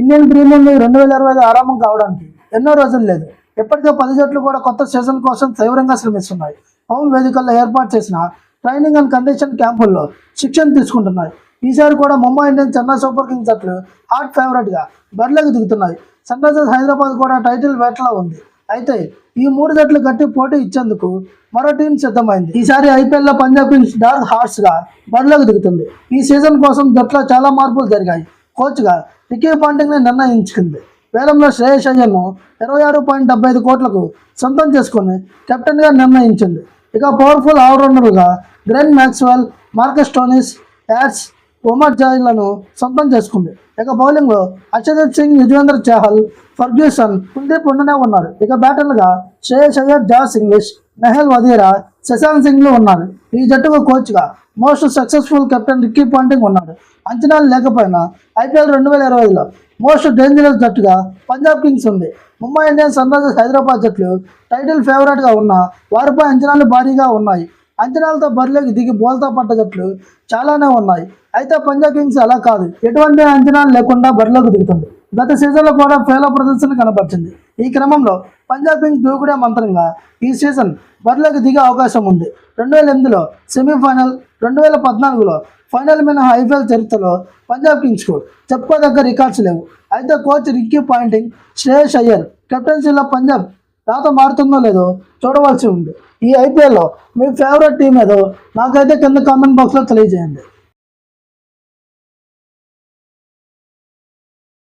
Indian premium league రెండు వేల ఇరవై ఐదు ఆరంభం కావడానికి ఎన్నో రోజులు లేదు. ఇప్పటికే పది జట్లు కూడా కొత్త సీజన్ కోసం తీవ్రంగా శ్రమిస్తున్నాయి. హోమ్ వేదికల్లో ఏర్పాటు చేసిన ట్రైనింగ్ అండ్ కండిషన్ క్యాంపుల్లో శిక్షణ తీసుకుంటున్నాయి. ఈసారి కూడా Mumbai Indians Chennai Super Kings జట్లు హాట్ ఫేవరెట్గా బరిలోకి దిగుతున్నాయి. సన్ రైజర్స్ హైదరాబాద్ కూడా టైటిల్ వేటలో ఉంది. అయితే ఈ మూడు జట్లు గట్టి పోటీ ఇచ్చేందుకు మరో టీం సిద్ధమైంది. ఈసారి ఐపీఎల్లో పంజాబ్ కింగ్స్ డార్క్ హార్స్గా బరిలోకి దిగుతుంది. ఈ సీజన్ కోసం జట్లో చాలా మార్పులు జరిగాయి. కోచ్గా గా రికీ ని నిర్ణయించుకుంది. వేలంలో శ్రేయస్ అయ్యర్ను ఇరవై ఆరు పాయింట్ డెబ్బై ఐదు కోట్లకు సొంతం చేసుకుని కెప్టెన్గా నిర్ణయించింది. ఇక పవర్ఫుల్ ఆల్రౌండర్గా గ్రెన్ మ్యాక్స్వెల్ మార్కస్ టోనిస్ యాడ్స్ ఉమర్ జాయిలను సొంతం చేసుకుంది. ఇక బౌలింగ్లో అర్షదీప్ సింగ్ యుజ్వేంద్ర చహల్ ఫర్గ్యూసన్ కుల్దీప్ ఉండనే ఉన్నారు. ఇక బ్యాటర్లుగా శ్రేయస్ అయ్యర్ జాస్ ఇంగ్లీష్ నెహల్ వదీరా శశాంత్ సింగ్లు ఉన్నారు ఈ జట్టుకు కోచ్గా most successful captain Ricky Ponting ఉన్నాడు. అంచనాలు లేకపోయినా ఐపీఎల్ రెండు వేల ఇరవై ఐదులో మోస్ట్ డేంజరస్ జట్టుగా పంజాబ్ కింగ్స్ ఉంది. Mumbai Indians sun Risers Hyderabad జట్లు టైటిల్ ఫేవరెట్గా ఉన్న వారిపై అంచనాలు భారీగా ఉన్నాయి. అంచనాలతో బరిలోకి దిగి బోల్తా పడ్డ జట్లు చాలానే ఉన్నాయి. అయితే పంజాబ్ కింగ్స్ అలా కాదు. ఎటువంటి అంచనాలు లేకుండా బరిలోకి దిగుతుంది. గత సీజన్లో కూడా ఫేలో ప్రదర్శన కనబరిచింది. ఈ క్రమంలో పంజాబ్ కింగ్స్ దూకుడే మంత్రంగా ఈ సీజన్ బరిలోకి దిగే అవకాశం ఉంది. రెండు వేల ఎనిమిదిలో సెమీఫైనల్ రెండు వేల పద్నాలుగులో ఫైనల్ మినహా ఐపీఎల్ చరిత్రలో పంజాబ్ కింగ్స్కు చెప్పుకోదగ్గ రికార్డ్స్ లేవు. అయితే coach Ricky Ponting Shreyas Iyer కెప్టెన్సీలో Punjab రాత మారుతుందో లేదో చూడవలసి ఉంది. ఈ ఐపీఎల్లో మీ ఫేవరెట్ టీం ఏదో నాకైతే కింద కామెంట్ బాక్స్లో తెలియజేయండి.